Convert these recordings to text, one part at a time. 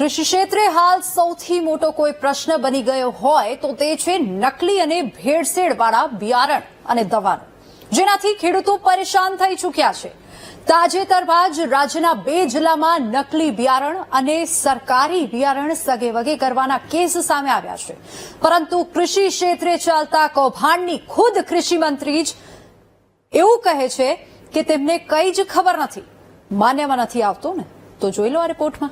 કૃષિ ક્ષેત્રે હાલ સૌથી મોટો કોઈ પ્રશ્ન બની ગયો હોય તો તે છે નકલી અને ભેળસેળવાળા બિયારણ અને દવાનો. જેનાથી ખેડૂતો પરેશાન થઈ ચૂક્યા છે. તાજેતરમાં જ રાજ્યના બે જિલ્લામાં નકલી બિયારણ અને સરકારી બિયારણ સગે વગે કરવાના કેસ સામે આવ્યા છે. પરંતુ કૃષિ ક્ષેત્રે ચાલતા કૌભાંડની ખુદ કૃષિ મંત્રી જ એવું કહે છે કે તેમને કઈ જ ખબર નથી. માન્યમાં નથી આવતું ને. તો જોઈ લો આ રિપોર્ટમાં.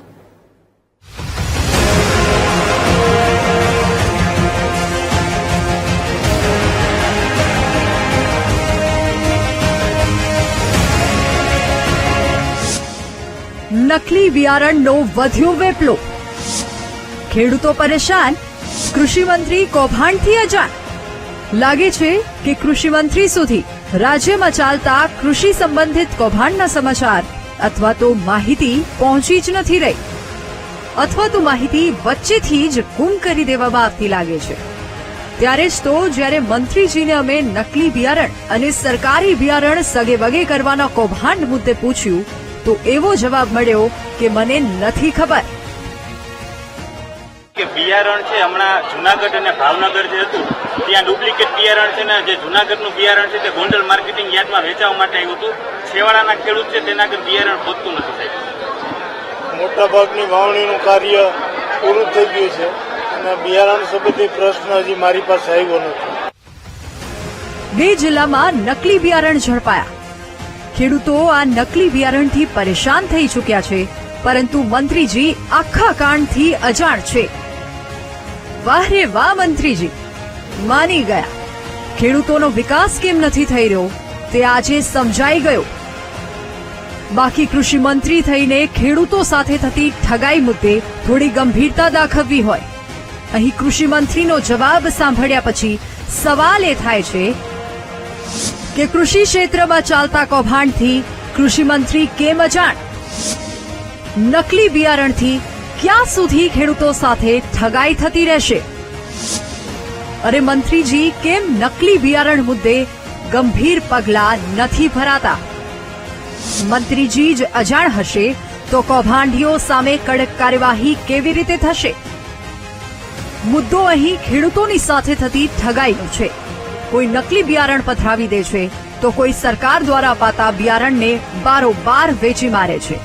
નકલી બિયારણનો વધ્યો વેપલો. ખેડૂતો પરેશાન. કૃષિમંત્રી કૌભાંડથી અજાણ. લાગે છે કે કૃષિમંત્રી સુધી રાજ્યમાં ચાલતા કૃષિ સંબંધિત કૌભાંડના સમાચાર અથવા તો માહિતી પહોંચી જ નથી રહી. અથવા તો માહિતી વચ્ચેથી જ ગુમ કરી દેવામાં આવતી લાગે છે. ત્યારે જ તો જ્યારે મંત્રીજીને અમે નકલી બિયારણ અને સરકારી બિયારણ સગે વગે કરવાના કૌભાંડ મુદ્દે પૂછ્યું તો એવો જવાબ મળ્યો કે મને નથી ખબર. કે બિયારણ છે હમણાં જુનાગઢ અને ભાવનગર જે હતું ત્યાં ડુપ્લિકેટ બિયારણ છે ને જે જુનાગઢનું બિયારણ છે તે ગોંડલ માર્કેટિંગ યાર્ડમાં વેચાવા માટે આવ્યું હતું. છેવાડાના ખેડૂત છે તેના આગળ બિયારણ પહોંચતું નથી સાહેબ. મોટાભાગની વાવણીનું કાર્ય પૂરું થઈ ગયું છે અને બિયારણ સંબંધી પ્રશ્ન હજી મારી પાસે આવ્યો નથી. બે જિલ્લામાં નકલી બિયારણ ઝડપાયા. ખેડૂતો આ નકલી બિયારણથી પરેશાન થઈ ચૂક્યા છે, પરંતુ મંત્રીજી આખા કાંડથી અજાણ છે. વાહ રે વાહ, મંત્રીજી! માની ગયા. ખેડૂતોનો વિકાસ કેમ નથી થઈ રહ્યો, તે આજે સમજાઈ ગયો. બાકી કૃષિ મંત્રી થઈને ખેડૂતો સાથે થતી ઠગાઈ મુદ્દે થોડી ગંભીરતા દાખવવી હોય. અહીં કૃષિ મંત્રીનો જવાબ સાંભળ્યા પછી સવાલ એ થાય છે કે કૃષિ ક્ષેત્રમાં ચાલતા કૌભાંડથી કૃષિ મંત્રી કેમ અજાણ? નકલી બિયારણથી ક્યાં સુધી ખેડૂતો સાથે ઠગાઈ થતી રહેશે? અરે મંત્રીજી, કેમ નકલી બિયારણ મુદ્દે ગંભીર પગલા નથી ભરાતા? મંત્રીજી, જ અજાણ હશે તો કૌભાંડીઓ સામે કડક કાર્યવાહી કેવી રીતે થશે? મુદ્દો અહીં ખેડૂતોની સાથે થતી ઠગાઈનો છે. કોઈ નકલી બિયારણ પથરાવી દે છે, તો કોઈ સરકાર દ્વારા અપાતા બિયારણને બારોબાર વેચી મારે છે.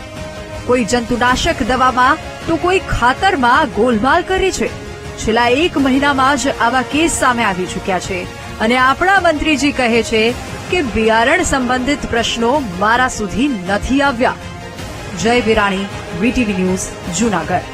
કોઈ જંતુનાશક દવામાં તો કોઈ ખાતરમાં ગોલમાલ કરે છે. છેલ્લા એક મહિનામાં જ આવા કેસ સામે આવી ચૂક્યા છે અને આપણા મંત્રીજી કહે છે કે બિયારણ સંબંધિત પ્રશ્નો મારા સુધી નથી આવ્યા. જય વિરાણી, વીટીવી ન્યૂઝ, જુનાગઢ.